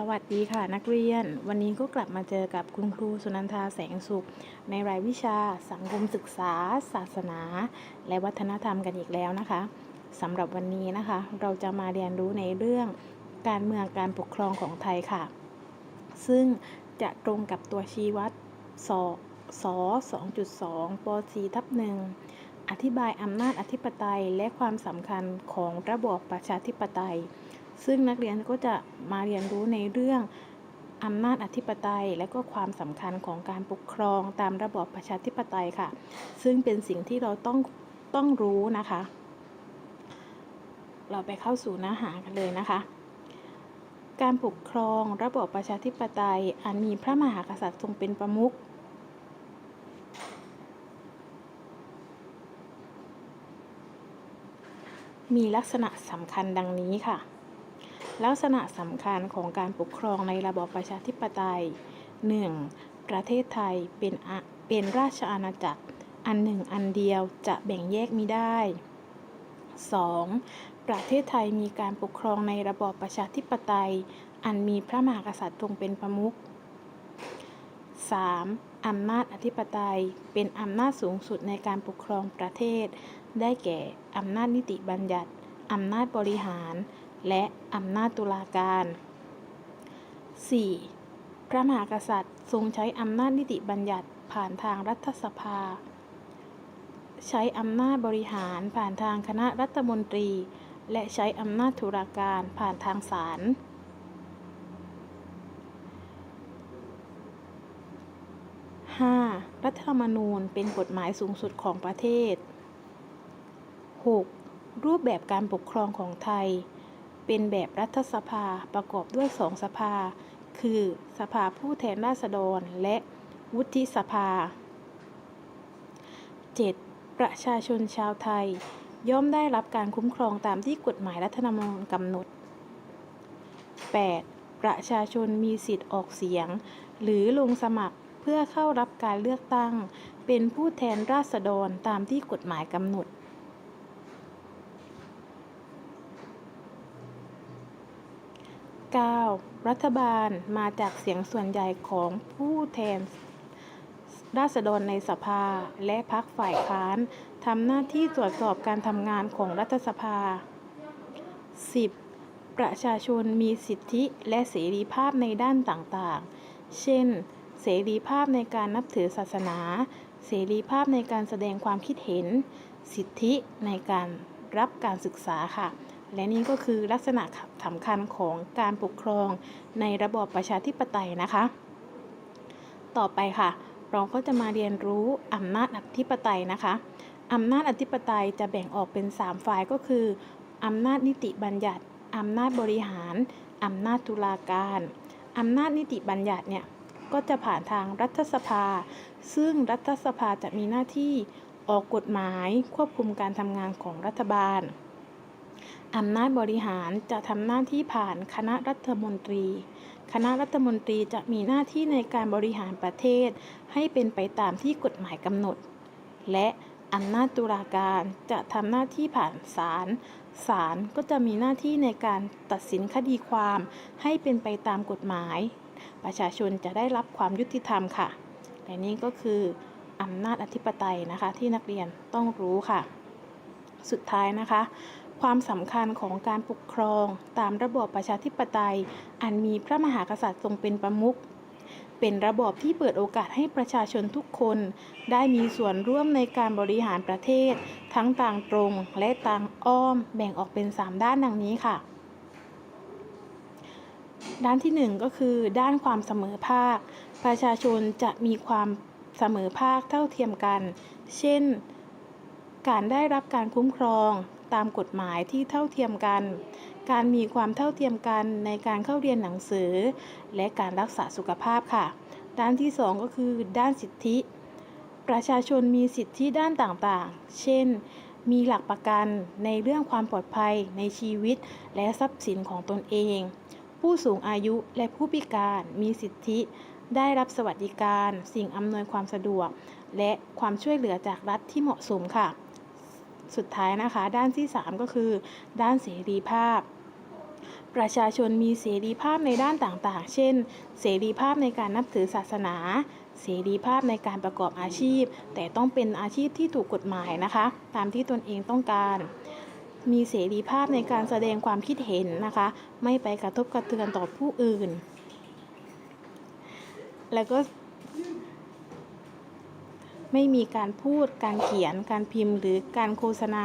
สวัสดีค่ะนักเรียน วันนี้ก็กลับมาเจอกับคุณครูสุนันทาแสงสุข ในรายวิชา สังคมศึกษา ศาสนา และวัฒนธรรมกันอีกแล้วนะคะสำหรับวันนี้นะคะ เราจะมาเรียนรู้ในเรื่องการเมืองการปกครองของไทยค่ะ ซึ่งจะตรงกับตัวชี้วัดสส2.2ป .4 ทับหนึ่งอธิบายอำนาจอธิปไตยและความสำคัญของระบอบประชาธิปไตย ซึ่งนักเรียนก็จะมาเรียนรู้ในเรื่องอำนาจอธิปไตย และก็ความสำคัญของการปกครองตามระบอบประชาธิปไตยค่ะ ซึ่งเป็นสิ่งที่เราต้องต้องรู้นะคะ เราไปเข้าสู่เนื้อหากันเลยนะคะ การปกครองระบอบประชาธิปไตย อันมีพระมหากษัตริย์ทรงเป็นประมุขมีลักษณะสำคัญดังนี้ค่ะ ลักษณะสำคัญของการปกครองในระบอบประชาธิปไตย 1. ประเทศไทยเป็นเป็นราชอาณาจักร อันหนึ่งอันเดียวจะแบ่งแยกมิได้ 2. ประเทศไทยมีการปกครองในระบอบประชาธิปไตย อันมีพระมหากษัตริย์ทรงเป็นประมุข 3. อำนาจอธิปไตยเป็นอำนาจสูงสุดในการปกครองประเทศ ได้แก่ อำนาจนิติบัญญัติ อำนาจบริหาร และอำนาจตุลาการ 4. พระมหากษัตริย์ทรงใช้อำนาจนิติบัญญัติผ่านทางรัฐสภา ใช้อำนาจบริหารผ่านทางคณะรัฐมนตรี และใช้อำนาจตุลาการผ่านทางศาล 5. รัฐธรรมนูญเป็นกฎหมายสูงสุดของประเทศ 6. รูปแบบการปกครองของไทย เป็นแบบรัฐสภาประกอบด้วยสองสภา คือสภาผู้แทนราษฎรและวุฒิสภา 7. ประชาชนชาวไทย ย่อมได้รับการคุ้มครองตามที่กฎหมายรัฐธรรมนูญกำหนด 8. ประชาชนมีสิทธิ์ออกเสียง หรือลงสมัครเพื่อเข้ารับการเลือกตั้ง เป็นผู้แทนราษฎรตามที่กฎหมายกำหนด 9. รัฐบาลมาจากเสียงส่วนใหญ่ของผู้แทนราษฎรในสภาและพรรคฝ่ายค้านทำหน้าที่ตรวจสอบการทำงานของรัฐสภา 10. ประชาชนมีสิทธิและเสรีภาพในด้านต่างๆ เช่น เสรีภาพในการนับถือศาสนา เสรีภาพในการแสดงความคิดเห็น สิทธิในการรับการศึกษาค่ะ และนี่ก็คือลักษณะสำคัญของการปกครองในระบอบประชาธิปไตยนะคะ ต่อไปค่ะ เราก็จะมาเรียนรู้อำนาจอธิปไตยนะคะอำนาจอธิปไตยจะแบ่งออกเป็น 3 ฝ่ายก็คืออำนาจนิติบัญญัติอำนาจบริหารอำนาจตุลาการอำนาจนิติบัญญัติเนี่ยก็จะผ่านทางรัฐสภา ซึ่งรัฐสภาจะมีหน้าที่ออกกฎหมายควบคุมการทำงานของรัฐบาล อำนาจบริหารจะทำหน้าที่ผ่านคณะรัฐมนตรี คณะรัฐมนตรีจะมีหน้าที่ในการบริหารประเทศ ให้เป็นไปตามที่กฎหมายกำหนด และอำนาจตุลาการจะทำหน้าที่ผ่านศาล ศาลก็จะมีหน้าที่ในการตัดสินคดีความ ให้เป็นไปตามกฎหมาย ประชาชนจะได้รับความยุติธรรมค่ะ และนี่ก็คืออำนาจอธิปไตยนะคะที่นักเรียนต้องรู้ค่ะ สุดท้ายนะคะ ความสำคัญของการปกครองตามระบอบประชาธิปไตย อันมีพระมหากษัตริย์ทรงเป็นประมุข เป็นระบอบที่เปิดโอกาสให้ประชาชนทุกคน ได้มีส่วนร่วมในการบริหารประเทศ ทั้งต่างตรงและต่างอ้อมแบ่งออกเป็น 3 ด้านดังนี้ค่ะ ด้านที่ 1 ก็คือด้านความเสมอภาค ประชาชนจะมีความเสมอภาคเท่าเทียมกัน เช่น การได้รับการคุ้มครอง ตามกฎหมายที่เท่าเทียมกัน การมีความเท่าเทียมกันในการเข้าเรียนหนังสือ และการรักษาสุขภาพค่ะ ด้านที่ 2 ก็คือ ด้านสิทธิ ประชาชนมีสิทธิด้านต่างๆ เช่น มีหลักประกันในเรื่องความปลอดภัยในชีวิต และทรัพย์สินของตนเอง ผู้สูงอายุและผู้พิการมีสิทธิได้รับสวัสดิการ สิ่งอำนวยความสะดวก และความช่วยเหลือจากรัฐที่เหมาะสมค่ะ สุดท้ายนะคะ ด้านที่ 3 ก็คือ ด้านเสรีภาพ ประชาชนมีเสรีภาพในด้านต่างๆ เช่น เสรีภาพในการนับถือศาสนา เสรีภาพในการประกอบอาชีพ แต่ต้องเป็นอาชีพที่ถูกกฎหมายนะคะ ตามที่ตนเองต้องการ มีเสรีภาพในการแสดงความคิดเห็นนะคะ ไม่ไปกระทบกระเทือนต่อผู้อื่น แล้วก็ ไม่มีการพูดการเขียน การพิมพ์ หรือการโฆษณา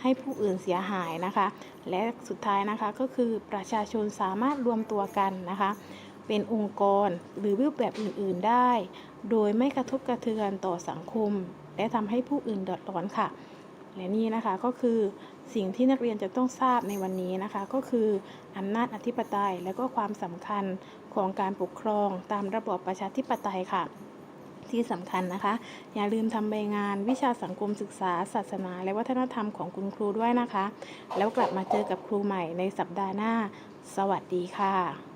ให้ผู้อื่นเสียหายนะคะ และสุดท้ายนะคะก็คือประชาชนสามารถรวมตัวกันนะคะ เป็นองค์กรหรือรูปแบบอื่นๆได้ โดยไม่กระทบกระเทือนต่อสังคม และทำให้ผู้อื่นเดือดร้อนค่ะ และนี่นะคะก็คือสิ่งที่นักเรียนจะต้องทราบในวันนี้นะคะ ก็คืออำนาจอธิปไตยและก็ความสำคัญของการปกครองตามระบอบประชาธิปไตยค่ะ ที่สำคัญนะคะ อย่าลืมทำใบงานวิชาสังคมศึกษา ศาสนา และวัฒนธรรมของคุณครูด้วยนะคะ แล้วกลับมาเจอกับครูใหม่ในสัปดาห์หน้า สวัสดีค่ะ